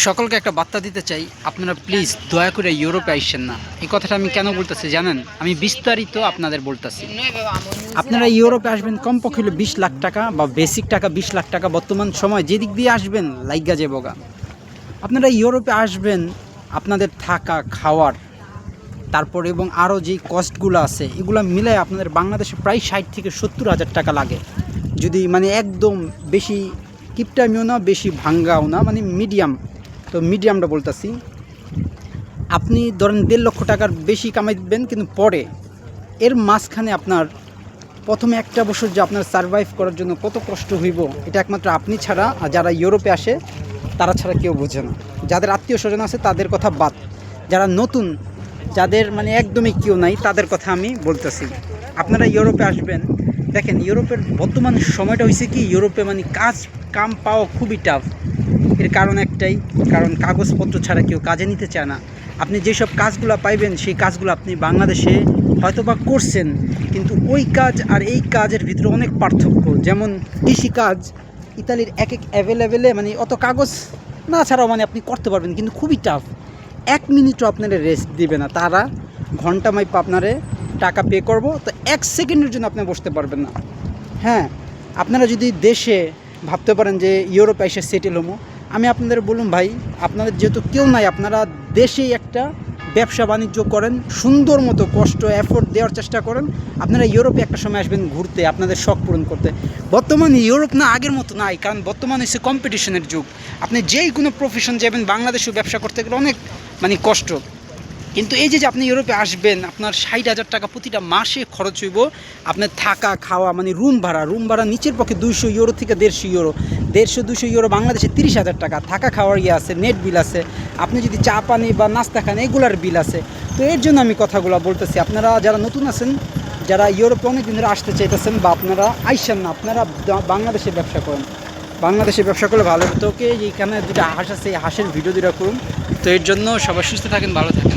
সকলকে একটা বার্তা দিতে চাই। আপনারা প্লিজ দয়া করে ইউরোপে আইসেন না। এই কথাটা আমি কেন বলতেছি জানেন? আমি বিস্তারিত আপনাদের বলতেছি। আপনারা ইউরোপে আসবেন, কমপক্ষে হলে বিশ লাখ টাকা বা বেসিক টাকা বিশ লাখ টাকা বর্তমান সময় যেদিক দিয়ে আসবেন, লাইগা যে বগা। আপনারা ইউরোপে আসবেন, আপনাদের থাকা, খাওয়ার, তারপর এবং আরও যেই কস্টগুলো আছে, এগুলো মিলে আপনাদের বাংলাদেশে প্রায় ষাট থেকে সত্তর হাজার টাকা লাগে। যদি মানে একদম বেশি কিপটামিও না, বেশি ভাঙ্গাও না মানে মিডিয়াম তো মিডিয়ামটা বলতেছি। আপনি ধরেন দেড় লক্ষ টাকার বেশি কামাইবেন, কিন্তু পরে এর মাঝখানে আপনার প্রথমে একটা বছর যে আপনার সারভাইভ করার জন্য কত কষ্ট হইব, এটা একমাত্র আপনি ছাড়া, আর যারা ইউরোপে আসে, তারা ছাড়া কেউ বোঝে না। যাদের আত্মীয় স্বজন আছে, তাদের কথা বাদ। যারা নতুন, যাদের মানে একদমই কেউ নাই, তাদের কথা আমি বলতেছি। আপনারা ইউরোপে আসবেন, দেখেন ইউরোপের বর্তমান সময়টা হয়েছে কি, ইউরোপে মানে কাজ, কাম পাওয়া খুবই টাফ এর কারণ একটাই, কারণ কাগজপত্র ছাড়া কেউ কাজে নিতে চায় না। আপনি যেসব কাজগুলো পাইবেন, সেই কাজগুলো আপনি বাংলাদেশে হয়তোবা করছেন, কিন্তু ওই কাজ আর এই কাজের ভিতরে অনেক পার্থক্য। যেমন কৃষি কাজ, ইতালির এক এক অ্যাভেলেবেলে মানে অত কাগজ না ছাড়াও মানে আপনি করতে পারবেন, কিন্তু খুবই টাফ এক মিনিটও আপনারা রেস্ট দিবে না। তারা ঘণ্টা মাইপ আপনারে টাকা পে করব, তো এক সেকেন্ডের জন্য আপনি বসতে পারবেন না। হ্যাঁ আপনারা যদি দেশে ভাবতে পারেন যে ইউরোপে এসে সেটেল হব আমি আপনাদের বলুন ভাই, আপনাদের যেহেতু কেউ নাই, আপনারা দেশেই একটা ব্যবসা বাণিজ্য করেন, সুন্দর মতো কষ্ট এফোর্ট দেওয়ার চেষ্টা করেন। আপনারা ইউরোপে একটা সময় আসবেন ঘুরতে, আপনাদের শখ পূরণ করতে। বর্তমানে ইউরোপ না আগের মতো নাই, কারণ বর্তমানে হচ্ছে কম্পিটিশনের যুগ। আপনি যেই কোনো প্রফেশন যাবেন, বাংলাদেশেও ব্যবসা করতে গেলে অনেক মানে কষ্ট। কিন্তু এই যে যে আপনি ইউরোপে আসবেন, আপনার ষাট হাজার টাকা প্রতিটা মাসে খরচ হইব। আপনার থাকা, খাওয়া মানে রুম ভাড়া রুম ভাড়া নিচের পক্ষে দুইশো ইউরো থেকে দেড়শো ইউরো দেড়শো দুশো ইউরো বাংলাদেশে তিরিশ হাজার টাকা। থাকা, খাওয়ার ইয়ে আছে নেট বিল আছে। আপনি যদি চা পানি বা নাস্তা খান, এগুলার বিল আছে। তো এর জন্য আমি কথাগুলো বলতেছি, আপনারা যারা নতুন আছেন, যারা ইউরোপে অনেক দিন ধরে আসতে চাইতেছেন বা আপনারা আইসেন না, আপনারা বাংলাদেশে ব্যবসা করেন। বাংলাদেশে ব্যবসা করলে ভালো হতো। ওকে এইখানে দুটা হাঁস আছে, এই হাঁসের ভিডিও দুটা করুন। তো এর জন্য সবাই সুস্থ থাকেন, ভালো থাকেন।